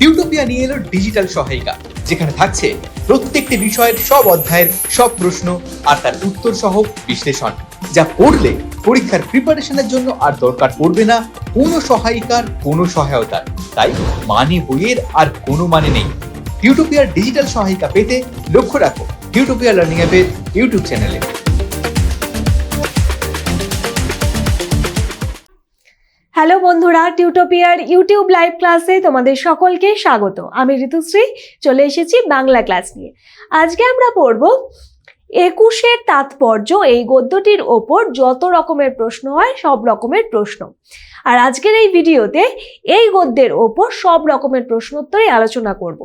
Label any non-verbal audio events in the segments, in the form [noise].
টিউটোপিয়া নিয়ে এলো ডিজিটাল সহায়িকা, যেখানে থাকছে প্রত্যেকটি বিষয়ের সব অধ্যায়ের সব প্রশ্ন আর তার উত্তর সহ বিশ্লেষণ, যা পড়লে পরীক্ষার প্রিপারেশনের জন্য আর দরকার পড়বে না কোনো সহায়িকার কোনো সহায়তার। তাই মানে বইয়ের আর কোনো মানে নেই। টিউটোপিয়ার ডিজিটাল সহায়িকা পেতে লক্ষ্য রাখো টিউটোপিয়া লার্নিং অ্যাপের ইউটিউব চ্যানেলে হ্যালো বন্ধুরা টিউটোপিয়ার ইউটিউব লাইভ ক্লাসে তোমাদের সকলকে স্বাগত। আমি ঋতুশ্রী, চলে এসেছি বাংলা ক্লাস নিয়ে। আজকে আমরা পড়ব, একুশের তাৎপর্য, এই গদ্যটির ওপর যত রকমের প্রশ্ন হয়, সব রকমের প্রশ্ন। আর আজকের এই ভিডিওতে এই গদ্যের ওপর সব রকমের প্রশ্নোত্তরই আলোচনা করব।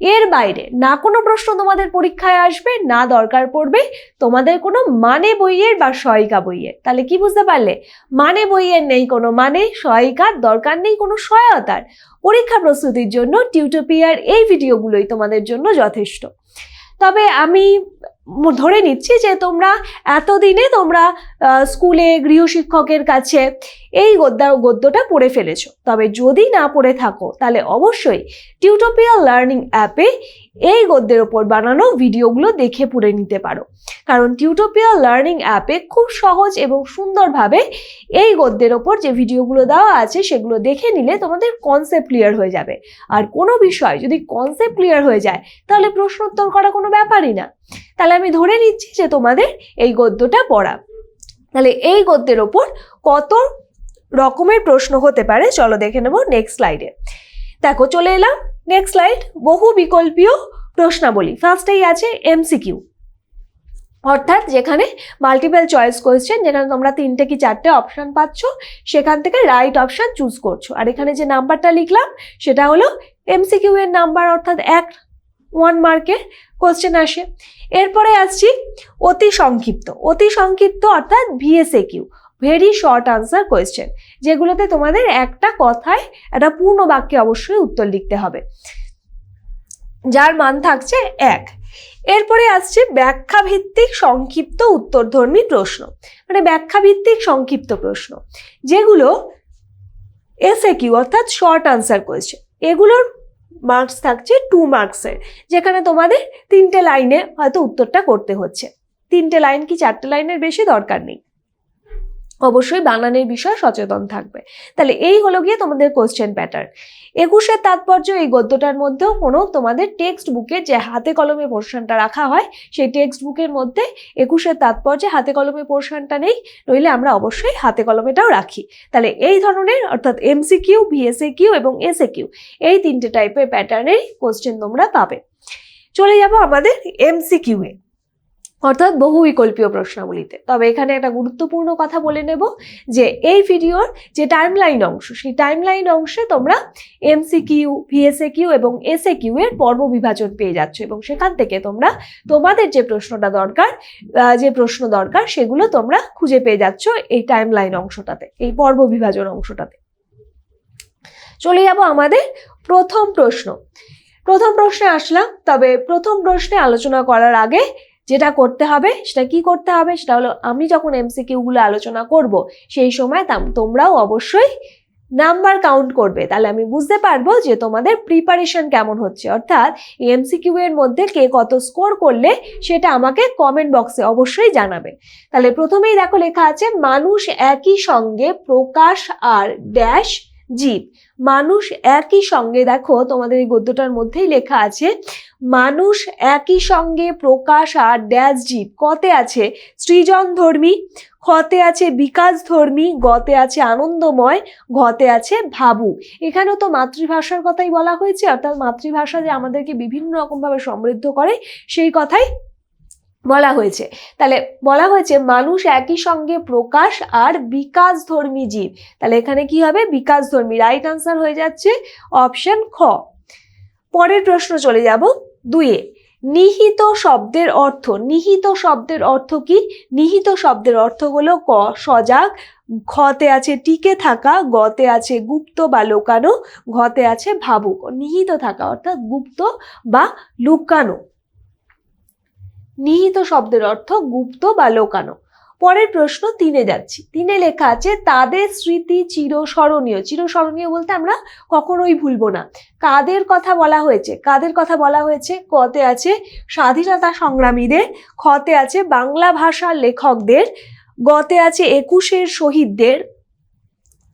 এর বাইরে না কোনো প্রশ্ন তোমাদের পরীক্ষায় আসবে, না দরকার পড়বে, তোমাদের কোনো মানে বইয়ের বা সহায়িকা বইয়ের। তাহলে কি বুঝতে পারলে? মানে বইয়ের নেই কোনো মানে সহায়িকার দরকার নেই কোনো সহায়তার। পরীক্ষা প্রস্তুতির জন্য টিউটোপিয়ার এই ভিডিওগুলোই তোমাদের জন্য যথেষ্ট। তবে আমি ধরে নিচ্ছি যে তোমরা এতদিনে তোমরা স্কুলে গৃহশিক্ষকের কাছে এই গদ্য, গদ্যটা পড়ে ফেলেছো। তবে যদি না পড়ে থাকো, তাহলে অবশ্যই টিউটোপিয়াল লার্নিং অ্যাপে এই গদ্যের ওপর বানানো ভিডিওগুলো দেখে পড়ে নিতে পারো। কারণ টিউটোপিয়া লার্নিং অ্যাপে খুব সহজ এবং সুন্দরভাবে এই গদ্যের ওপর যে ভিডিওগুলো দেওয়া আছে সেগুলো দেখে নিলে তোমাদের কনসেপ্ট ক্লিয়ার হয়ে যাবে। আর কোনো বিষয় যদি কনসেপ্ট ক্লিয়ার হয়ে যায়, তাহলে প্রশ্ন উত্তর করা কোনো ব্যাপারই না। তাহলে আমি ধরে নিচ্ছি যে তোমাদের এই গদ্যটা পড়া। তাহলে এই গদ্যের ওপর কত রকমের প্রশ্ন হতে পারে? চলো দেখে নেব নেক্সট স্লাইডে দেখো, চলে এলাম। নেক্সট স্লাইড বহু বিকল্পীয় প্রশ্নাবলী। ফার্স্টেই আছে এমসিকিউ অর্থাৎ যেখানে মাল্টিপল চয়েস কোয়েশ্চেন যেখানে তোমরা তিনটে কি চারটে অপশন পাচ্ছ, সেখান থেকে রাইট অপশন চুজ করছ। আর এখানে যে নাম্বারটা লিখলাম, সেটা হলো এমসিকিউ এর নাম্বার অর্থাৎ এক ওয়ান মার্কের কোশ্চেন আসে। এরপরে আসছি অতি সংক্ষিপ্ত। অতি সংক্ষিপ্ত অর্থাৎ VSA Q very short answer question যেগুলোতে তোমাদের একটা কথায় একটা পূর্ণ বাক্যে অবশ্যই উত্তর লিখতে হবে। যার মান থাকছে এক। এরপরে আসছে ব্যাখ্যা ভিত্তিক সংক্ষিপ্ত উত্তরধর্মী প্রশ্ন মানে ব্যাখ্যা ভিত্তিক সংক্ষিপ্ত প্রশ্ন, যেগুলো এসএ কিউ অর্থাৎ শর্ট আনসার কোয়েশ্চেন এগুলোর মার্কস থাকছে টু মার্কসের যেখানে তোমাদের তিনটে লাইনে হয়তো উত্তরটা করতে হচ্ছে। তিনটে লাইন কি চারটে লাইনের বেশি? দরকার নেই। অবশ্যই বানানের বিষয়ে সচেতন থাকবে। তাহলে এই হলো গিয়ে তোমাদের কোশ্চেন প্যাটার্ন একুশের তাৎপর্য, এই গদ্যটার মধ্যেও কোনো তোমাদের টেক্সট বুকের যে হাতে কলমে পোর্শনটা রাখা হয়, সেই টেক্সট বুকের মধ্যে একুশের তাৎপর্যে হাতে কলমে পোর্শনটা নেই, নইলে আমরা অবশ্যই হাতে কলমেটাও রাখি। তাহলে এই ধরনের, অর্থাৎ এমসিকিউ ভিএসএ কিউ এবং এসএ কিউ এই তিনটে টাইপের প্যাটার্নেরই কোশ্চেন তোমরা পাবে। চলে যাব আমাদের এমসিকিউ এ অর্থাৎ বহু বিকল্পীয় প্রশ্নাবলীতে। তবে এখানে একটা গুরুত্বপূর্ণ কথা বলে নেব যে, এই ভিডিওর যে টাইমলাইন অংশ, সেই টাইমলাইন অংশে তোমরা এমসিকিউ ভিএসএ কিউ এবং এসএ কিউ এর পর্ব বিভাজন পেয়ে যাচ্ছ এবং সেখান থেকে তোমরা তোমাদের যে প্রশ্নটা দরকার যে প্রশ্ন দরকার, সেগুলো তোমরা খুঁজে পেয়ে যাচ্ছ এই টাইমলাইন অংশটাতে, এই পর্ব বিভাজন অংশটাতে। চলে যাব আমাদের প্রথম প্রশ্ন। প্রথম প্রশ্নে আসলাম, তবে প্রথম প্রশ্নে আলোচনা করার আগে যেটা করতে হবে, সেটা কি করতে হবে, সেটা হলো আমি যখন এমসিকিউ গুলো আলোচনা করব, সেই সময় তাম- তোমরাও অবশ্যই নাম্বার কাউন্ট করবে। তাহলে আমি বুঝতে পারব যে তোমাদের প্রিপারেশন কেমন হচ্ছে। অর্থাৎ এমসিকিউ এর মধ্যে কে কত স্কোর করলে সেটা আমাকে কমেন্ট বক্সে অবশ্যই জানাবে। তাহলে প্রথমেই দেখো লেখা আছে, মানুষ একই সঙ্গে প্রকাশ আর ড্যাশ জীব মানুষ একই সঙ্গে, দেখো তোমাদের এই গদ্যটার মধ্যেই লেখা আছে, মানুষ একই সঙ্গে প্রকাশ আর ড্যাশ জীব, কতে আছে সৃজন ধর্মী খতে আছে বিকাশ ধর্মী, গতে আছে আনন্দময়, ঘতে আছে ভাবু। এখানেও তো মাতৃভাষার কথাই বলা হয়েছে, অর্থাৎ মাতৃভাষা যে আমাদেরকে বিভিন্ন রকমভাবে সমৃদ্ধ করে, সেই কথাই বলা হয়েছে। তাহলে বলা হয়েছে মানুষ একই সঙ্গে প্রকাশ আর বিকাশ ধর্মী জীব। তাহলে এখানে কি হবে? বিকাশ ধর্মী রাইট আনসার হয়ে যাচ্ছে অপশন খ। পরের প্রশ্ন চলে যাব দুইয়ে। নিহিত শব্দের অর্থ, নিহিত শব্দের অর্থ কি? নিহিত শব্দের অর্থ হলো ক, সজাগ। ঘতে আছে টিকে থাকা, গতে আছে গুপ্ত বা লোকানো, ঘতে আছে ভাবুক। নিহিত থাকা অর্থাৎ গুপ্ত বা লুকানো। নিহিত শব্দের অর্থ গুপ্ত বা লোকানো। পরের প্রশ্ন তিনে যাচ্ছি। তিনে লেখা আছে, তাদের স্মৃতি চিরস্মরণীয়। চিরস্মরণীয় বলতে আমরা কখনোই ভুলবো না। কাদের কথা বলা হয়েছে? কাদের কথা বলা হয়েছে? কতে আছে স্বাধীনতা সংগ্রামীদের খতে আছে বাংলা ভাষার লেখকদের, গতে আছে একুশের শহীদদের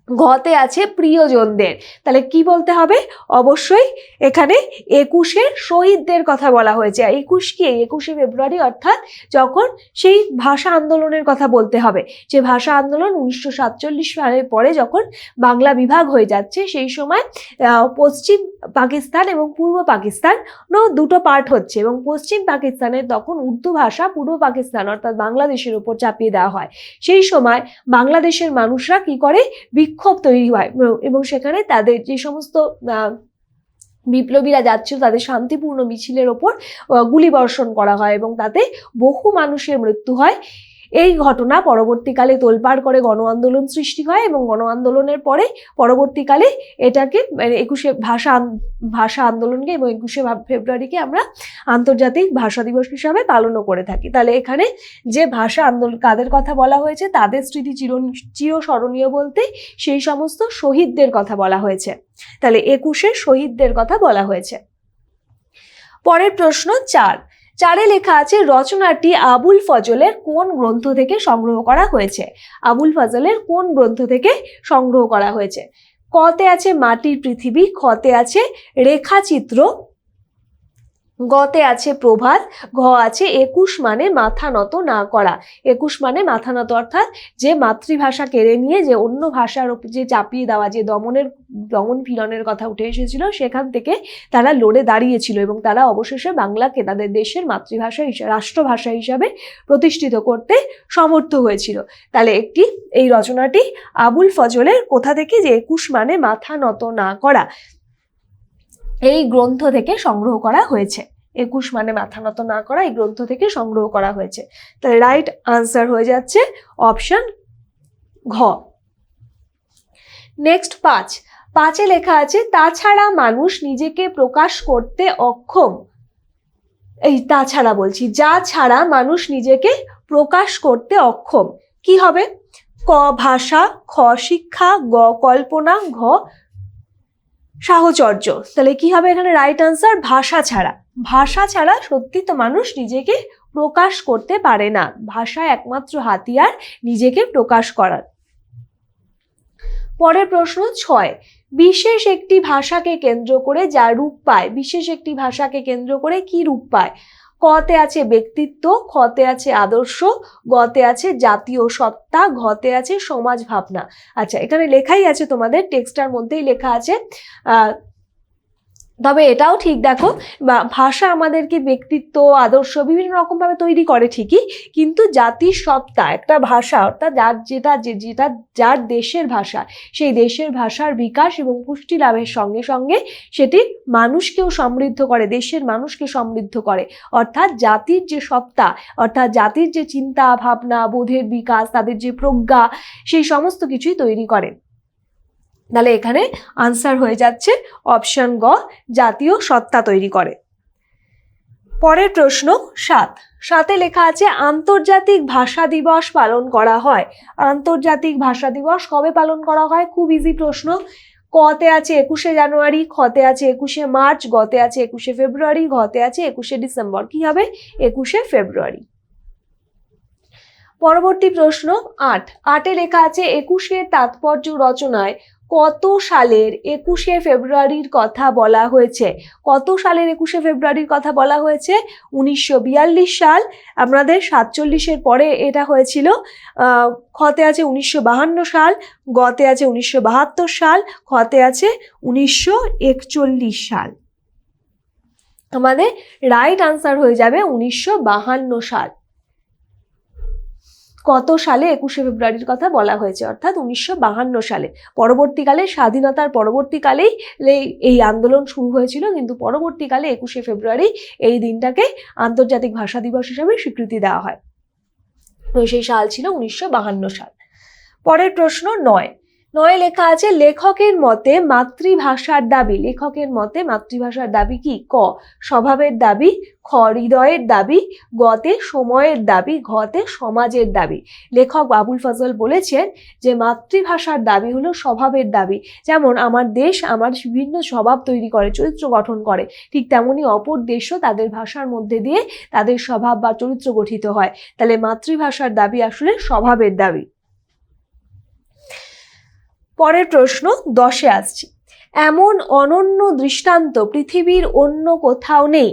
গতে আছে প্রিয়জনদের। তাহলে কি বলতে হবে? অবশ্যই এখানে একুশের শহীদদের কথা বলা হয়েছে। একুশ কি? একুশে ফেব্রুয়ারি অর্থাৎ যখন সেই ভাষা আন্দোলনের কথা বলতে হবে। যে ভাষা আন্দোলন উনিশশো সাতচল্লিশ সালের পরে যখন বাংলা বিভাগ হয়ে যাচ্ছে, সেই সময় পশ্চিম পাকিস্তান এবং পূর্ব পাকিস্তান দুটো পার্ট হচ্ছে। এবং পশ্চিম পাকিস্তানের তখন উর্দু ভাষা পূর্ব পাকিস্তান অর্থাৎ বাংলাদেশের উপর চাপিয়ে দেওয়া হয়। সেই সময় বাংলাদেশের মানুষরা কি করে? বিক্ষোভ তৈরি হয়। এবং সেখানে তাদের যে সমস্ত বিপ্লবীরা যাচ্ছিল, তাদের শান্তিপূর্ণ মিছিলের ওপর গুলিবর্ষণ করা হয় এবং তাতে বহু মানুষের মৃত্যু হয়। এই ঘটনা পরবর্তীকালে তোলপাড় করে গণ আন্দোলন সৃষ্টি হয় এবং গণ আন্দোলনের পরে পরবর্তীকালে এটাকে মানে একুশে ভাষা ভাষা আন্দোলনকে এবং একুশে ফেব্রুয়ারিকে আমরা আন্তর্জাতিক ভাষা দিবস হিসাবে পালনও করে থাকি। তাহলে এখানে যে ভাষা আন্দোলন, কাদের কথা বলা হয়েছে, তাদের স্মৃতি চির চিরস্মরণীয় বলতে সেই সমস্ত শহীদদের কথা বলা হয়েছে। তাহলে একুশে শহীদদের কথা বলা হয়েছে। পরের প্রশ্ন চার। চারে লেখা আছে, রচনাটি আবুল ফজলের কোন গ্রন্থ থেকে সংগ্রহ করা হয়েছে? আবুল ফজলের কোন গ্রন্থ থেকে সংগ্রহ করা হয়েছে? কতে আছে মাটির পৃথিবী, খতে আছে রেখাচিত্র গতে আছে প্রভাত, ঘ আছে একুশ মানে মাথা নত না করা। একুশ মানে মাথা নত অর্থাৎ যে মাতৃভাষা কেড়ে নিয়ে যে অন্য ভাষার যে চাপিয়ে দেওয়া, যে দমনের, দমন পীড়নের কথা উঠে এসেছিল, সেখান থেকে তারা লড়ে দাঁড়িয়েছিল এবং তারা অবশেষে বাংলাকে তাদের দেশের মাতৃভাষা হিসাবে রাষ্ট্রভাষা হিসাবে প্রতিষ্ঠিত করতে সমর্থ হয়েছিল। তাহলে একটি, এই রচনাটি আবুল ফজলের কোথা থেকে যে একুশ মানে মাথা নত না করা। এই গ্রন্থ থেকে সংগ্রহ করা হয়েছে। একুশ মানে মাথা নত না করা এই গ্রন্থ থেকে সংগ্রহ করা হয়েছে। তাহলে রাইট আনসার হয়ে যাচ্ছে অপশন ঘ। নেক্সট পাঁচ। পাঁচে লেখা আছে, তাছাড়া মানুষ নিজেকে প্রকাশ করতে অক্ষম। এই তাছাড়া বলছি, যা ছাড়া মানুষ নিজেকে প্রকাশ করতে অক্ষম। কি হবে? ক ভাষা, খ শিক্ষা, গ কল্পনা, ঘ সাহচর্য। তাহলে কি হবে এখানে রাইট আনসার ভাষা ছাড়া। ভাষা ছাড়া সত্যি তো মানুষ নিজেকে প্রকাশ করতে পারে না। ভাষা একমাত্র হাতিয়ার নিজেকে প্রকাশ করার। পরের প্রশ্ন ছয়। বিশেষ একটি ভাষাকে কেন্দ্র করে যা রূপ পায়। বিশেষ একটি ভাষাকে কেন্দ্র করে কি রূপ পায়? কতে আছে ব্যক্তিত্ব খতে আছে আদর্শ, গতে আছে জাতীয় সত্তা, ঘতে আছে সমাজ ভাবনা। আচ্ছা এখানে লেখাই আছে তোমাদের, টেক্সটার মধ্যেই লেখা আছে তবে এটাও ঠিক, দেখো ভাষা আমাদেরকে ব্যক্তিত্ব, আদর্শ বিভিন্ন রকমভাবে তৈরি করে ঠিকই, কিন্তু জাতির সত্তা, একটা ভাষা, অর্থাৎ যার যেটা, যে- যেটা, যার দেশের ভাষা, সেই দেশের ভাষার বিকাশ এবং পুষ্টি লাভের সঙ্গে সঙ্গে সেটি মানুষকেও সমৃদ্ধ করে, দেশের মানুষকে সমৃদ্ধ করে। অর্থাৎ জাতির যে সত্তা, অর্থাৎ জাতির যে চিন্তা, ভাবনা, বোধের বিকাশ, তাদের যে প্রজ্ঞা, সেই সমস্ত কিছুই তৈরি করে। তাহলে এখানে আনসার হয়ে যাচ্ছে অপশন গ, জাতীয় সত্তা তৈরি করে। পরের প্রশ্ন সাত। সাথে লেখা আছে, আন্তর্জাতিক ভাষা দিবস পালন করা হয়। আন্তর্জাতিক ভাষা দিবস কবে পালন করা হয়? খুব ইজি প্রশ্ন। কতে আছে একুশে জানুয়ারি, খতে আছে একুশে মার্চ, গতে আছে একুশে ফেব্রুয়ারি, ঘতে আছে একুশে ডিসেম্বর। কি হবে? একুশে ফেব্রুয়ারি। পরবর্তী প্রশ্ন আট। আটে লেখা আছে, একুশের তাৎপর্য রচনায় কত সালের একুশে ফেব্রুয়ারির কথা বলা হয়েছে? কত সালের একুশে ফেব্রুয়ারির কথা বলা হয়েছে? উনিশশো বিয়াল্লিশ সাল। আমাদের সাতচল্লিশের পরে এটা হয়েছিল। খতে আছে উনিশশো সাল, গতে আছে উনিশশো বাহাত্তর সাল খতে আছে উনিশশো একচল্লিশ সাল। আমাদের রাইট আনসার হয়ে যাবে উনিশশো সাল। কত সালে একুশে ফেব্রুয়ারির কথা বলা হয়েছে? অর্থাৎ উনিশশো সালে। পরবর্তীকালে স্বাধীনতার পরবর্তীকালেই এই- আন্দোলন শুরু হয়েছিল, কিন্তু পরবর্তীকালে একুশে ফেব্রুয়ারি এই দিনটাকে আন্তর্জাতিক ভাষা দিবস হিসাবে স্বীকৃতি দেওয়া হয়। সেই সাল ছিল উনিশশো সাল। পরের প্রশ্ন নয়। নয় লেখা আছে, লেখকের মতে মাতৃভাষার দাবি। লেখকের মতে মাতৃভাষার দাবি কি? ক, স্বভাবের দাবি, খ, হৃদয়ের দাবি, গতে সময়ের দাবি, ঘতে সমাজের দাবি। লেখক বাবুল ফজল বলেছেন যে, মাতৃভাষার দাবি হলো স্বভাবের দাবি। যেমন, আমার দেশ আমার বিভিন্ন স্বভাব তৈরি করে, চরিত্র গঠন করে। ঠিক তেমনি অপর দেশও তাদের ভাষার মধ্যে দিয়ে তাদের স্বভাব বা চরিত্র গঠিত হয়। তাহলে মাতৃভাষার দাবি আসলে স্বভাবের দাবি। পরের প্রশ্ন, দশে আসছি। এমন অনন্য দৃষ্টান্ত পৃথিবীর অন্য কোথাও নেই।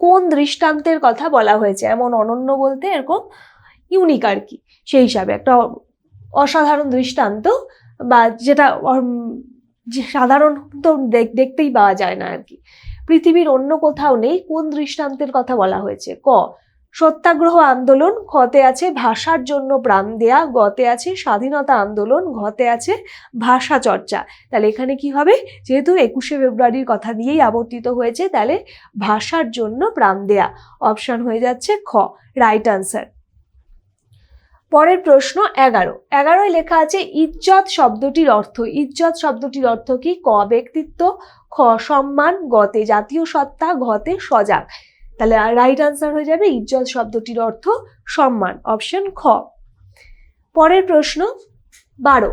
কোন দৃষ্টান্তের কথা বলা হয়েছে? এমন অনন্য বলতে এরকম ইউনিক আর কি, সেই হিসাবে একটা অসাধারণ দৃষ্টান্ত বা যেটা সাধারণ তো দেখতেই পাওয়া যায় না আর কি। পৃথিবীর অন্য কোথাও নেই, কোন দৃষ্টান্তের কথা বলা হয়েছে? ক সত্যাগ্রহ আন্দোলন খতে আছে ভাষার জন্য প্রাণ দেয়া, গতে আছে স্বাধীনতা আন্দোলন ঘতে আছে ভাষা চর্চা। তাহলে এখানে কি হবে? যেহেতু একুশে ফেব্রুয়ারির কথা দিয়েই আবর্তিত হয়েছে, তাহলে ভাষার জন্য প্রাণ দেয়া অপশন হয়ে যাচ্ছে খ রাইট আনসার পরের প্রশ্ন এগারো। এগারোয় লেখা আছে ইজ্জত শব্দটির অর্থ। ইজ্জত শব্দটির অর্থ কি? ক, ব্যক্তিত্ব, খ, সম্মান, গতে জাতীয় সত্তা ঘতে সজাগ। তাহলে রাইট আনসার হয়ে যাবে ইজ্জত শব্দটির অর্থ সম্মান অপশন খ। পরের প্রশ্ন, বারো।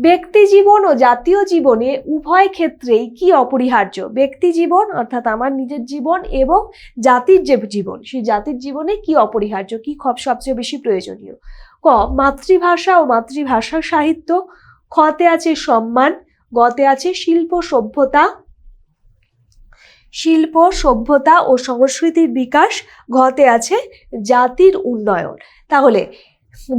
ব্যক্তি জীবন ও জাতীয় জীবনে উভয় ক্ষেত্রেই কি অপরিহার্য? ব্যক্তি জীবন, অর্থাৎ আমার নিজের জীবন এবং জাতির যে জীবন, সেই জাতির জীবনে কি অপরিহার্য? কি খব সবচেয়ে বেশি প্রয়োজনীয়? ক, মাতৃভাষা ও মাতৃভাষা সাহিত্য, খতে আছে সম্মান, গতে আছে শিল্প সভ্যতা শিল্প সভ্যতা ও সংস্কৃতির বিকাশ ঘটে আছে জাতির উন্নয়ন। তাহলে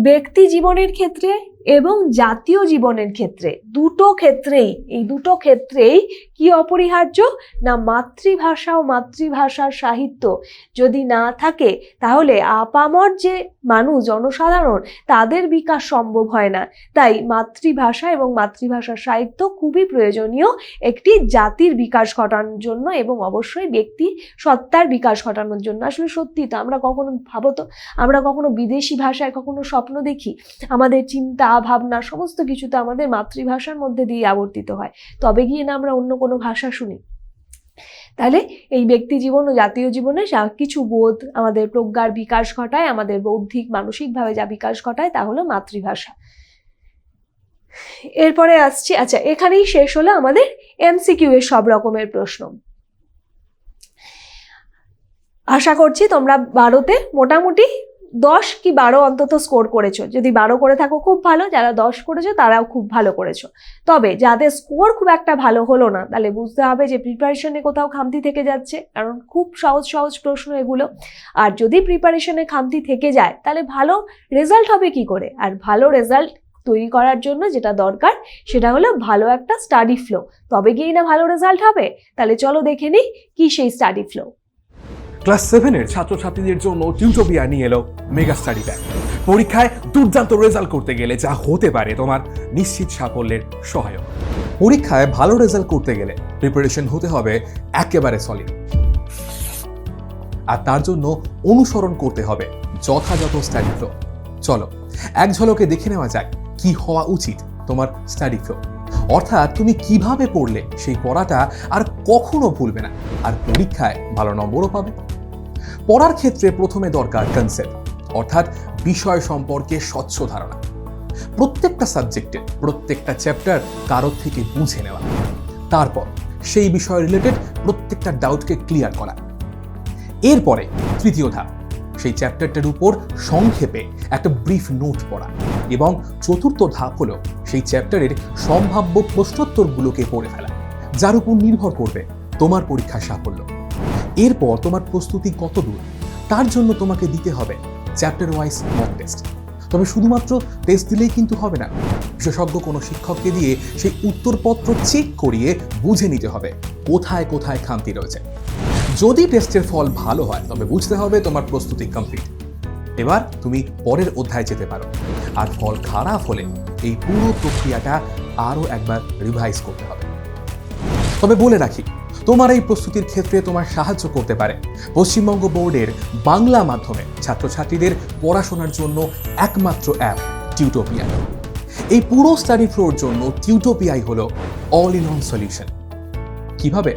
ব্যক্তি জীবনের ক্ষেত্রে এবং জাতীয় জীবনের ক্ষেত্রে, দুটো ক্ষেত্রেই, এই দুটো ক্ষেত্রেই কি অপরিহার্য? না মাতৃভাষা ও মাতৃভাষার সাহিত্য যদি না থাকে, তাহলে আপামর যে মানুষ, জনসাধারণ, তাদের বিকাশ সম্ভব হয় না। তাই মাতৃভাষা এবং মাতৃভাষার সাহিত্য খুবই প্রয়োজনীয় একটি জাতির বিকাশ ঘটানোর জন্য এবং অবশ্যই ব্যক্তি সত্তার বিকাশ ঘটানোর জন্য। আসলে সত্যি তো আমরা কখনো ভাবো তো, আমরা কখনো বিদেশি ভাষায় কখনো স্বপ্ন দেখি, আমাদের চিন্তা ভাবনা সমস্ত কিছু তো আমাদের মাতৃভাষার মধ্যে দিয়ে আবর্তিত হয়। তবে গিয়ে না আমরা অন্য কোনো ভাষা শুনি। তাহলে এই ব্যক্তি জীবন ও জাতীয় জীবনে যা কিছু বোধ আমাদের প্রজ্ঞার বিকাশ ঘটায়, আমাদের বৌদ্ধিক, মানসিকভাবে যা বিকাশ ঘটায় তা হলো মাতৃভাষা। এরপরে আসছি আচ্ছা এখানেই শেষ হলো আমাদের এমসিকিউ এর সব রকমের প্রশ্ন। আশা করছি তোমরা বারোতে মোটামুটি দশ কি বারো অন্তত স্কোর করেছ। যদি বারো করে থাকো, খুব ভালো। যারা দশ করেছ, তারাও খুব ভালো করেছ। তবে যাদের স্কোর খুব একটা ভালো হলো না, তাহলে বুঝতে হবে যে প্রিপারেশনে কোথাও খামতি থেকে যাচ্ছে। কারণ খুব সহজ সহজ প্রশ্ন এগুলো। আর যদি প্রিপারেশনে খামতি থেকে যায়, তাহলে ভালো রেজাল্ট হবে কি করে? আর ভালো রেজাল্ট তৈরি করার জন্য যেটা দরকার, সেটা হলো ভালো একটা স্টাডি ফ্লো তবে গিয়েই না ভালো রেজাল্ট হবে? তাহলে চলো দেখে নিই কি সেই স্টাডি ফ্লো ক্লাস সেভেনের ছাত্রছাত্রীদের জন্য টিউটোপিয়া নিয়ে এলো মেগা স্টাডি ব্যাগ পরীক্ষায় দুর্দান্ত রেজাল্ট করতে গেলে যা হতে পারে তোমার নিশ্চিত সাফল্যের সহায়ক। পরীক্ষায় ভালো রেজাল্ট করতে গেলে প্রিপারেশন হতে হবে একেবারে সলিড আর তার জন্য অনুসরণ করতে হবে যথাযথ স্টাডি ফ্লো চলো, এক ঝলকে দেখে নেওয়া যাক কি হওয়া উচিত তোমার স্টাডি ফ্লো অর্থাৎ তুমি কীভাবে পড়লে সেই পড়াটা আর কখনো ভুলবে না। আর পরীক্ষায় ভালো নম্বরও পাবে। পড়ার ক্ষেত্রে প্রথমে দরকার কনসেপ্ট অর্থাৎ বিষয় সম্পর্কে স্বচ্ছ ধারণা। প্রত্যেকটা সাবজেক্টের প্রত্যেকটা চ্যাপ্টার কারোর থেকে বুঝে নেওয়া। তারপর সেই বিষয় রিলেটেড প্রত্যেকটা ডাউটকে ক্লিয়ার করা। এরপরে তৃতীয় ধাপ, সেই চ্যাপ্টারটার উপর সংক্ষেপে একটা ব্রিফ নোট পড়া এবং চতুর্থ ধাপ হলো সেই চ্যাপ্টারের সম্ভাব্য প্রশ্নোত্তরগুলোকে পড়ে ফেলা, যার উপর নির্ভর করবে তোমার পরীক্ষার সাফল্য। এরপর তোমার প্রস্তুতি কত দূর? তার জন্য তোমাকে দিতে হবে চ্যাপ্টার ওয়াইজ মক টেস্ট তবে শুধুমাত্র টেস্ট দিলেই কিন্তু হবে না, বিশেষজ্ঞ কোনো শিক্ষককে দিয়ে সেই উত্তরপত্র চেক করিয়ে বুঝে নিতে হবে কোথায় কোথায় খামতি রয়েছে। যদি টেস্টের ফল ভালো হয়, তবে বুঝতে হবে তোমার প্রস্তুতি কমপ্লিট এবার তুমি পরের অধ্যায় যেতে পারো, আর ফল খারাপ হলে এই পুরো প্রক্রিয়াটা আরও একবার রিভাইজ করতে হবে। তবে বলে রাখি তোমার এই প্রস্তুতির ক্ষেত্রে তোমার সাহায্য করতে পারে। পশ্চিমবঙ্গ বোর্ডের বাংলা মাধ্যমে ছাত্রছাত্রীদের পড়াশোনার জন্য একমাত্র অ্যাপ টিউটোপিয়া। এই পুরো স্টাডি ফ্লোর জন্য টিউটোপিআই হলো অল ইন অন সলিউশন কীভাবে?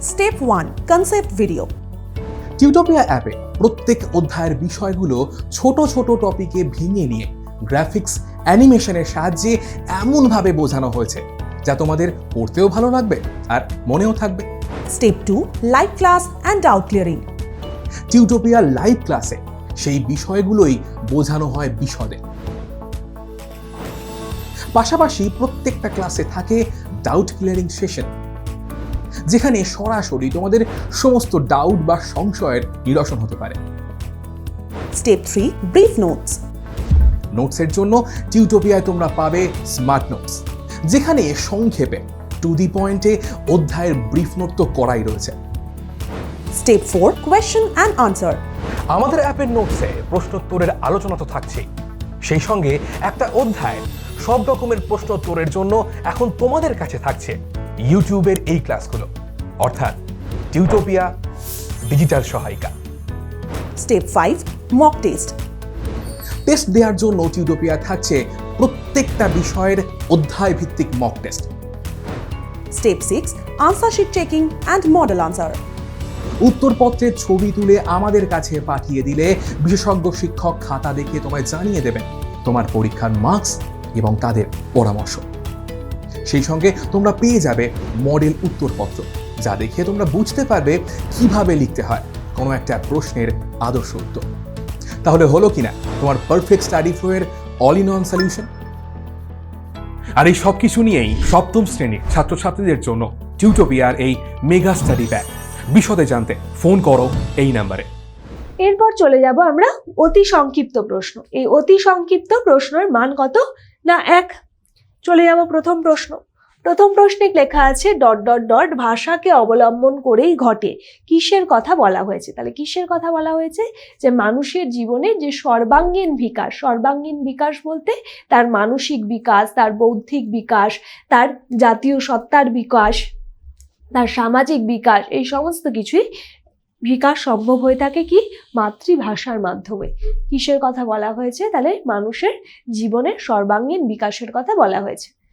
Step one concept video Tutopia অ্যাপে প্রত্যেক অধ্যায়ের বিষয়গুলো ছোট ছোট টপিকে ভেঙে নিয়ে গ্রাফিক্স অ্যানিমেশনের সাহায্যে এমনভাবে বোঝানো হয়েছে। যা তোমাদের পড়তেও ভালো লাগবে আর মনেও থাকবে। Step two live class and doubt clearing Tutopia live ক্লাসে সেই বিষয়গুলোই বোঝানো হয় বিশদে। পাশাপাশি প্রত্যেকটা ক্লাসে থাকে ডাউট ক্লিয়ারিং সেশন যেখানে সরাসরি তোমাদের সমস্ত ডাউট বা সংশয়ের নিরসন হতে পারে। স্টেপ থ্রি ব্রিফ নোটস নোটসের জন্য টিউটোপিয়ায় তোমরা পাবে স্মার্ট নোটস যেখানে সংক্ষেপে টু দি পয়েন্টে অধ্যায়ের ব্রিফ নোট তো করাই রয়েছে। Step four question and answer আমাদের অ্যাপের নোটসে প্রশ্নোত্তরের আলোচনা তো থাকছেই। সেই সঙ্গে একটা অধ্যায় সব রকমের প্রশ্নোত্তরের জন্য এখন তোমাদের কাছে থাকছে ইউটিউবের এই ক্লাসগুলো। অর্থাৎ টিউটোপিয়া ডিজিটাল সহায়িকা। Step five mock test test দেওয়ার জন্য টিউটোপিয়া থাকছে প্রত্যেকটা বিষয়ের অধ্যায় ভিত্তিক mock test step six answer sheet checking and model answer উত্তরপত্রের ছবি তুলে আমাদের কাছে পাঠিয়ে দিলে বিশেষজ্ঞ শিক্ষক খাতা দেখে তোমায় জানিয়ে দেবেন তোমার পরীক্ষার মার্কস এবং তাদের পরামর্শ। সেই সঙ্গে তোমরা পেয়ে যাবে মডেল উত্তরপত্র যা দেখে তোমরা বুঝতে পারবে কীভাবে লিখতে হয় কোনো একটা প্রশ্নের আদর্শ উত্তর। তাহলে হলো কিনা তোমার পারফেক্ট স্টাডি ফ্লো এর অল ইন অন সলিউশন আর এই সব কিছু নিয়েই সপ্তম শ্রেণির ছাত্রছাত্রীদের জন্য টিউটোপিয়ার এই মেগা স্টাডি ব্যাগ বিশদে জানতে ফোন করো এই নাম্বারে এরপর চলে যাব আমরা অতি সংক্ষিপ্ত প্রশ্ন। এই অতি সংক্ষিপ্ত প্রশ্নের মান কত? না, এক। চলে যাব প্রথম প্রশ্ন। প্রথম প্রশ্নে লেখা আছে, ডট ডট ডট ভাষাকে অবলম্বন করেই ঘটে। কিসের কথা বলা হয়েছে? তাহলে কিসের কথা বলা হয়েছে? যে মানুষের জীবনে যে সর্বাঙ্গীন বিকাশ সর্বাঙ্গীন বিকাশ বলতে তার মানসিক বিকাশ, তার বৌদ্ধিক বিকাশ, তার জাতীয় সত্তার বিকাশ, তার সামাজিক বিকাশ, এই সমস্ত কিছুই বিকাশ সম্ভব হয়ে থাকে কি? মাতৃভাষার মাধ্যমে। কিসের কথা বলা হয়েছে? তাহলে মানুষের জীবনের সর্বাঙ্গীন বিকাশের কথা বলা হয়েছে।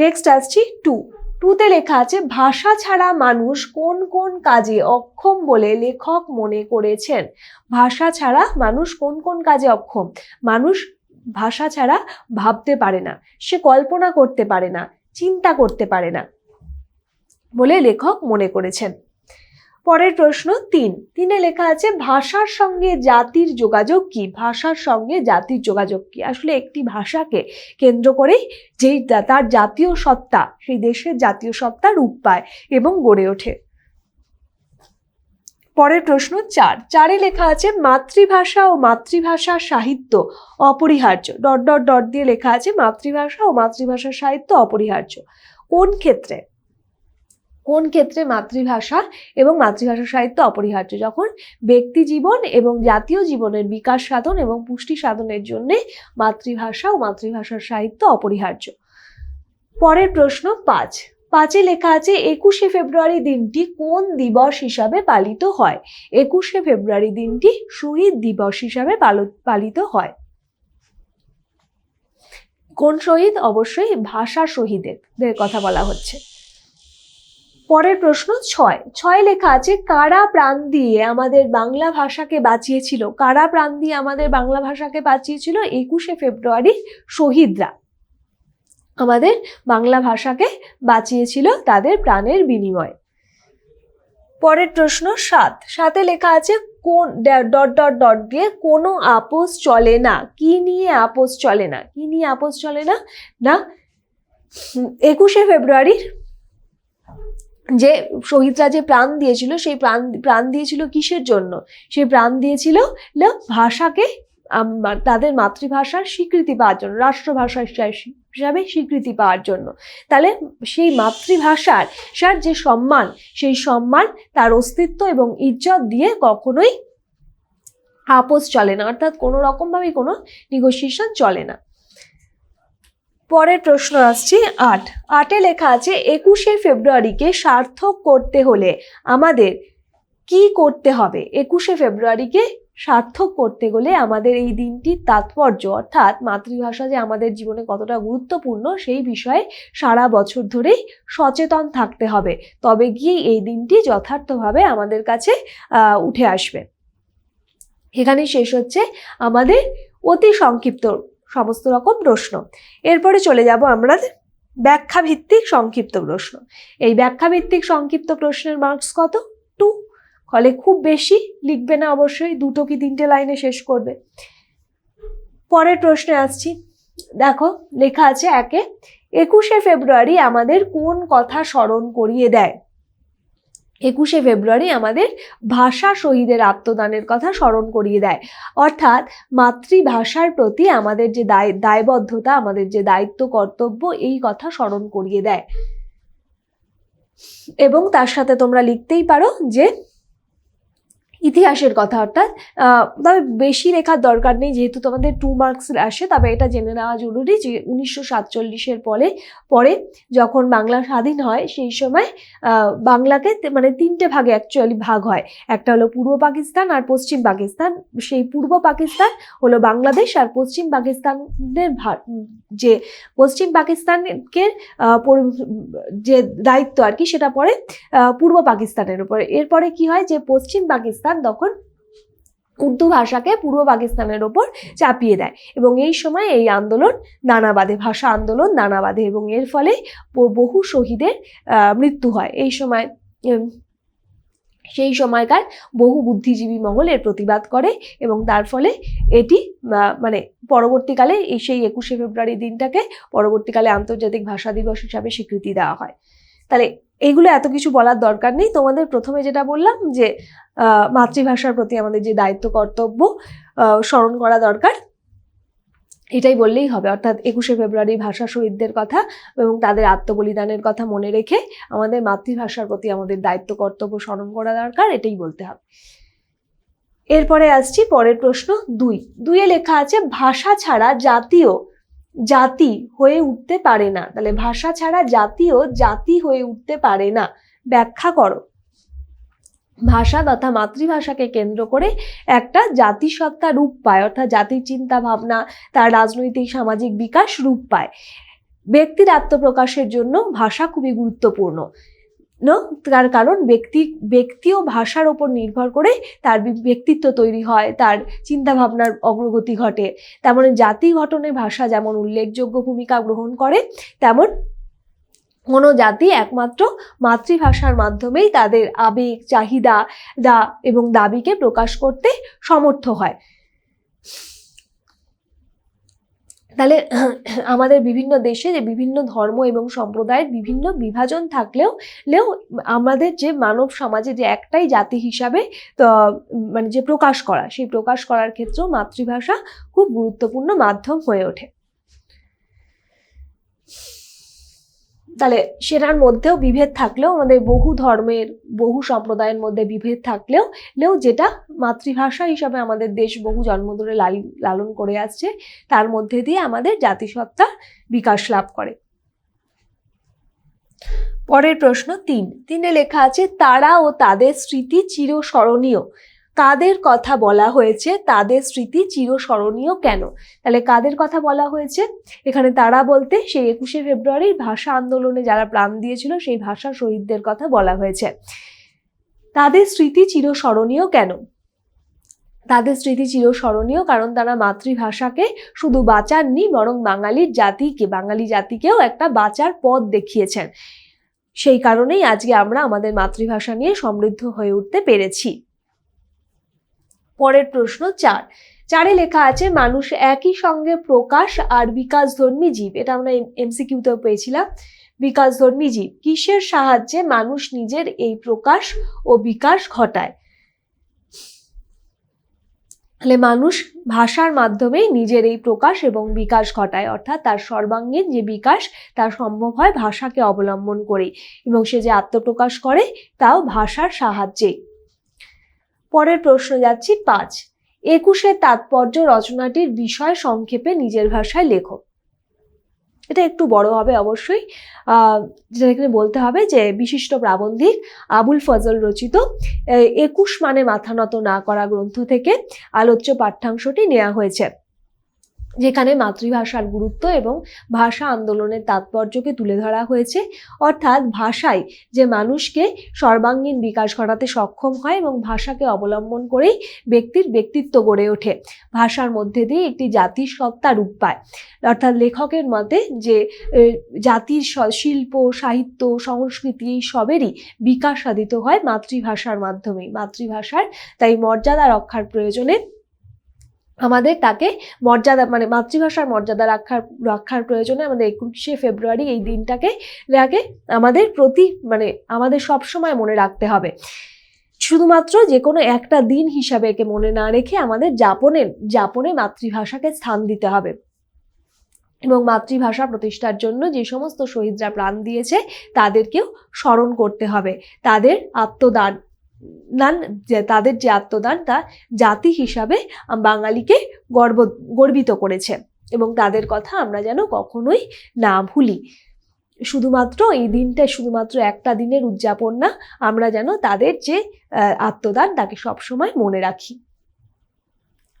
নেক্সট আসছি টু টুতে লেখা আছে, ভাষা ছাড়া মানুষ কোন কোন কাজে অক্ষম বলে লেখক মনে করেছেন? ভাষা ছাড়া মানুষ কোন কোন কাজে অক্ষম? মানুষ ভাষা ছাড়া ভাবতে পারে না, সে কল্পনা করতে পারে না, চিন্তা করতে পারে না বলে লেখক মনে করেছেন। পরের প্রশ্ন তিন। তিনে লেখা আছে, ভাষার সঙ্গে জাতির যোগাযোগ কি? ভাষার সঙ্গে জাতির যোগাযোগ কি? আসলে একটি ভাষাকে কেন্দ্র করেই যেই তার জাতীয় সত্তা, সেই দেশের জাতীয় সত্তা রূপ পায় এবং গড়ে ওঠে। পরের প্রশ্ন চার। চারে লেখা আছে, মাতৃভাষা ও মাতৃভাষা সাহিত্য অপরিহার্য। ডট ডট ডট দিয়ে লেখা আছে, মাতৃভাষা ও মাতৃভাষা সাহিত্য অপরিহার্য। কোন ক্ষেত্রে? কোন ক্ষেত্রে মাতৃভাষা এবং মাতৃভাষা সাহিত্য অপরিহার্য? যখন ব্যক্তি জীবন এবং জাতীয় জীবনের বিকাশ সাধন এবং পুষ্টি সাধনের জন্য মাতৃভাষা ও মাতৃভাষার সাহিত্য অপরিহার্য। পরের প্রশ্ন পাঁচ। পাঁচে লেখা আছে, একুশে ফেব্রুয়ারি দিনটি কোন দিবস হিসাবে পালিত হয়? একুশে ফেব্রুয়ারি দিনটি শহীদ দিবস হিসাবে পালো- পালিত হয়। কোন শহীদ? অবশ্যই ভাষা শহীদের কথা বলা হচ্ছে। পরের প্রশ্ন ছয়। ছয় লেখা আছে, কারা প্রাণ দিয়ে আমাদের বাংলা ভাষাকে বাঁচিয়েছিল? কারা প্রাণ দিয়ে আমাদের বাংলা ভাষাকে বাঁচিয়েছিল? একুশে ফেব্রুয়ারি শহীদরা আমাদের বাংলা ভাষাকে বাঁচিয়েছিল তাদের প্রাণের বিনিময়ে। পরের প্রশ্ন সাত। সাতে লেখা আছে, কোন ডট ডট ডট দিয়ে কোনো আপোষ চলে না। কি নিয়ে আপোষ চলে না? কি নিয়ে আপোষ চলে না? না, একুশে ফেব্রুয়ারির যে শহীদরা যে প্রাণ দিয়েছিল, সেই প্রাণ প্রাণ দিয়েছিল কিসের জন্য? সেই প্রাণ দিয়েছিল ভাষাকে তাদের মাতৃভাষার স্বীকৃতি পাওয়ার জন্য, রাষ্ট্রভাষা হিসা- হিসাবে স্বীকৃতি পাওয়ার জন্য। তাহলে সেই মাতৃভাষার, সার যে সম্মান, সেই সম্মান তার অস্তিত্ব এবং ইজ্জত দিয়ে কখনোই আপোষ চলে না। অর্থাৎ কোনো রকমভাবেই কোনো নিগোসিয়েশন চলে না। পরের প্রশ্ন আসছে আট। আটে লেখা আছে, একুশে ফেব্রুয়ারিকে সার্থক করতে হলে আমাদের কি করতে হবে? একুশে ফেব্রুয়ারিকে সার্থক করতে গেলে আমাদের এই দিনটির তাৎপর্য, অর্থাৎ মাতৃভাষা যে আমাদের জীবনে কতটা গুরুত্বপূর্ণ, সেই বিষয়ে সারা বছর ধরেই সচেতন থাকতে হবে। তবে গিয়ে এই দিনটি যথার্থভাবে আমাদের কাছে উঠে আসবে। এখানে শেষ হচ্ছে আমাদের অতি সংক্ষিপ্ত সমস্ত রকম প্রশ্ন। এরপরে চলে যাব আমরা ব্যাখ্যা ভিত্তিক সংক্ষিপ্ত প্রশ্ন। এই ব্যাখ্যা ভিত্তিক সংক্ষিপ্ত প্রশ্নের মার্কস কত? টু ফলে খুব বেশি লিখবে না অবশ্যই, দুটো কি তিনটে লাইনে শেষ করবে। পরের প্রশ্নে আসছি। দেখো, লেখা আছে একে একুশে ফেব্রুয়ারি আমাদের কোন কথা স্মরণ করিয়ে দেয়? একুশে ফেব্রুয়ারি আমাদের ভাষা শহীদের আত্মদানের কথা স্মরণ করিয়ে দেয়। অর্থাৎ মাতৃভাষার প্রতি আমাদের যে দায়, দায়বদ্ধতা, আমাদের যে দায়িত্ব, কর্তব্য, এই কথা স্মরণ করিয়ে দেয়। এবং তার সাথে তোমরা লিখতেই পারো যে ইতিহাসের কথা, অর্থাৎ তবে বেশি লেখার দরকার নেই, যেহেতু তোমাদের টু মার্কস আসে, তবে এটা জেনে নেওয়া জরুরি যে উনিশশো সাতচল্লিশের পরে পরে যখন বাংলা স্বাধীন হয়, সেই সময় বাংলাকে মানে তিনটে ভাগে অ্যাকচুয়ালি ভাগ হয়। একটা হলো পূর্ব পাকিস্তান আর পশ্চিম পাকিস্তান। সেই পূর্ব পাকিস্তান হলো বাংলাদেশ আর পশ্চিম পাকিস্তানের যে পশ্চিম পাকিস্তানকে যে দায়িত্ব আর কি, সেটা পরে পূর্ব পাকিস্তানের উপরে। এরপরে কি হয় যে পশ্চিম পাকিস্তান তখন উর্দু ভাষাকে পূর্ব পাকিস্তানের ওপর চাপিয়ে দেয় এবং এই সময় এই আন্দোলন দানা বাঁধে ভাষা আন্দোলন দানা বাঁধে এবং এর ফলে বহু শহীদের মৃত্যু হয়। এই সময় সেই সময়কার বহু বুদ্ধিজীবী মহল এর প্রতিবাদ করে এবং তার ফলে এটি মানে পরবর্তীকালে সেই একুশে ফেব্রুয়ারি দিনটাকে পরবর্তীকালে আন্তর্জাতিক ভাষা দিবস হিসাবে স্বীকৃতি দেওয়া হয়। তাহলে এইগুলো এত কিছু বলার দরকার নেই। তোমাদের প্রথমে যেটা বললাম যে মাতৃভাষার প্রতি আমাদের যে দায়িত্ব, কর্তব্য স্মরণ করা দরকার। এটাই বললেই হবে। অর্থাৎ একুশে ফেব্রুয়ারি ভাষা শহীদদের কথা এবং তাদের আত্মবলিদানের কথা মনে রেখে আমাদের মাতৃভাষার প্রতি আমাদের দায়িত্ব, কর্তব্য, স্মরণ করা দরকার, এটাই বলতে হবে। এরপরে আসছি, পরের প্রশ্ন দুই। দুইয়ে লেখা আছে, ভাষা ছাড়া জাতীয় জাতি হয়ে উঠতে পারে না। তাহলে ভাষা ছাড়া জাতিও জাতি হয়ে উঠতে পারে না। ব্যাখ্যা করো। ভাষা তথা মাতৃভাষাকে কেন্দ্র করে একটা জাতিসত্তা রূপ পায়, অর্থাৎ জাতির চিন্তা ভাবনা তার রাজনৈতিক, সামাজিক বিকাশ রূপ পায়। ব্যক্তির আত্মপ্রকাশের জন্য ভাষা খুবই গুরুত্বপূর্ণ। তার কারণ ব্যক্তি ব্যক্তি ও ভাষার ওপর নির্ভর করে তার ব্যক্তিত্ব তৈরি হয়, তার চিন্তা ভাবনার অগ্রগতি ঘটে। তেমন জাতি গঠনে ভাষা যেমন উল্লেখযোগ্য ভূমিকা গ্রহণ করে, তেমন কোনো জাতি একমাত্র মাতৃভাষার মাধ্যমেই তাদের আবেগ, চাহিদা, দা এবং দাবিকে প্রকাশ করতে সমর্থ হয়। তাহলে [clears throat] আমাদের বিভিন্ন দেশে যে বিভিন্ন ধর্ম এবং সম্প্রদায়ের বিভিন্ন বিভাজন থাকলেও, লেও আমাদের যে মানব সমাজে যে একটাই জাতি হিসাবে মানে যে প্রকাশ করা, সেই প্রকাশ করার ক্ষেত্রেও মাতৃভাষা খুব গুরুত্বপূর্ণ মাধ্যম হয়ে ওঠে। তাহলে সেটার মধ্যেও বিভেদ থাকলেও, আমাদের বহু ধর্মের, বহু সম্প্রদায়ের মধ্যে বিভেদ থাকলেও, লেও যেটা মাতৃভাষা হিসাবে আমাদের দেশ বহু জন্ম ধরে লালি- লালন করে আসছে, তার মধ্যে দিয়ে আমাদের জাতিসত্তা বিকাশ লাভ করে। পরের প্রশ্ন তিন। তিনে লেখা আছে, তারা ও তাদের স্মৃতি চিরস্মরণীয়। কাদের কথা বলা হয়েছে, তাদের স্মৃতি চিরস্মরণীয় কেন? তাহলে কাদের কথা বলা হয়েছে? এখানে তারা বলতে সেই একুশে ফেব্রুয়ারির ভাষা আন্দোলনে যারা প্রাণ দিয়েছিল, সেই ভাষা শহীদদের কথা বলা হয়েছে। তাদের স্মৃতি চিরস্মরণীয় কেন? তাদের স্মৃতি চিরস্মরণীয় কারণ তারা মাতৃভাষাকে শুধু বাঁচাননি, বরং বাঙালির জাতিকে, বাঙালি জাতিকেও একটা বাঁচার পথ দেখিয়েছেন। সেই কারণেই আজকে আমরা আমাদের মাতৃভাষা নিয়ে সমৃদ্ধ হয়ে উঠতে পেরেছি। পরের প্রশ্ন চার। চারে লেখা আছে, মানুষ একই সঙ্গে প্রকাশ আর বিকাশ ধর্মী জীব। এটা আমরা এমসিকিউতেও পেয়েছিলাম। বিকাশ ধর্মী জীব। কিসের সাহায্যে মানুষ নিজের এই প্রকাশ ও বিকাশ ঘটায়? তাহলে মানুষ ভাষার মাধ্যমেই নিজের এই প্রকাশ এবং বিকাশ ঘটায়, অর্থাৎ তার সর্বাঙ্গীন যে বিকাশ, তা সম্ভব হয় ভাষাকে অবলম্বন করেই। এবং সে যে আত্মপ্রকাশ করে, তাও ভাষার সাহায্যেই। পরের প্রশ্ন যাচ্ছি পাঁচ। একুশের তাৎপর্য রচনাটির বিষয় সংক্ষেপে নিজের ভাষায় লেখো। এটা একটু বড় হবে অবশ্যই। যেটা এখানে বলতে হবে যে বিশিষ্ট প্রাবন্ধিক আবুল ফজল রচিত একুশ মানে মাথা নত না করা গ্রন্থ থেকে আলোচ্য পাঠ্যাংশটি নেওয়া হয়েছে। যেখানে মাতৃভাষার গুরুত্ব এবং ভাষা আন্দোলনের তাৎপর্যকে তুলে ধরা হয়েছে। অর্থাৎ ভাষায় যে মানুষকে সর্বাঙ্গীন বিকাশ ঘটাতে সক্ষম হয় এবং ভাষাকে অবলম্বন করেই ব্যক্তির ব্যক্তিত্ব গড়ে ওঠে। ভাষার মধ্যে দিয়ে একটি জাতির সত্তা রূপ পায়। অর্থাৎ লেখকের মতে যে জাতির শিল্প, সাহিত্য, সংস্কৃতি এই সবেরই বিকাশ সাধিত হয় মাতৃভাষার মাধ্যমেই। মাতৃভাষার তাই মর্যাদা রক্ষার প্রয়োজনে আমাদের তাকে মর্যাদা মানে মাতৃভাষার মর্যাদা রাখার রাখার প্রয়োজনে আমাদের একুশে ফেব্রুয়ারি এই দিনটাকে আগে আমাদের প্রতি মানে আমাদের সবসময় মনে রাখতে হবে। শুধুমাত্র যে কোনো একটা দিন হিসাবে একে মনে না রেখে আমাদের যাপনে যাপনে মাতৃভাষাকে স্থান দিতে হবে। এবং মাতৃভাষা প্রতিষ্ঠার জন্য যে সমস্ত শহীদরা প্রাণ দিয়েছে, তাদেরকেও স্মরণ করতে হবে। তাদের আত্মদান যে তাদের যে আত্মদান, তা জাতি হিসাবে বাঙালিকে গর্ব, গর্বিত করেছে। এবং তাদের কথা আমরা যেন কখনোই না ভুলি। শুধুমাত্র এই দিনটা শুধুমাত্র একটা দিনের উদযাপন না, আমরা যেন তাদের যে আত্মদান, তাকে সবসময় মনে রাখি।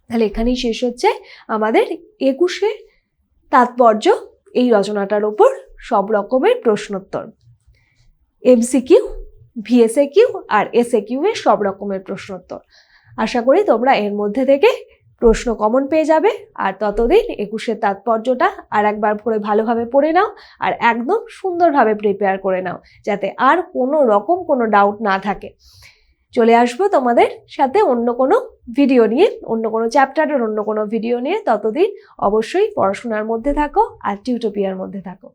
তাহলে এখানেই শেষ হচ্ছে। আমাদের একুশে তাৎপর্য, এই রচনাটার ওপর সব রকমের প্রশ্নোত্তর। এমসিকিউ ভিএসএ কিউ আর এসএ কিউ এর সব রকমের প্রশ্নোত্তর। আশা করি তোমরা এর মধ্যে থেকে প্রশ্ন কমন পেয়ে যাবে। আর ততদিন একুশের তাৎপর্যটা আর একবার পড়ে ভালোভাবে পড়ে নাও আর একদম সুন্দরভাবে প্রিপেয়ার করে নাও যাতে আর কোনো রকম কোনো ডাউট না থাকে। চলে আসব তোমাদের সাথে অন্য কোনো ভিডিও নিয়ে, অন্য কোনো চ্যাপ্টারের অন্য কোনো ভিডিও নিয়ে। ততদিন অবশ্যই পড়াশোনার মধ্যে থাকো আর টিউটোপিয়ার মধ্যে থাকো।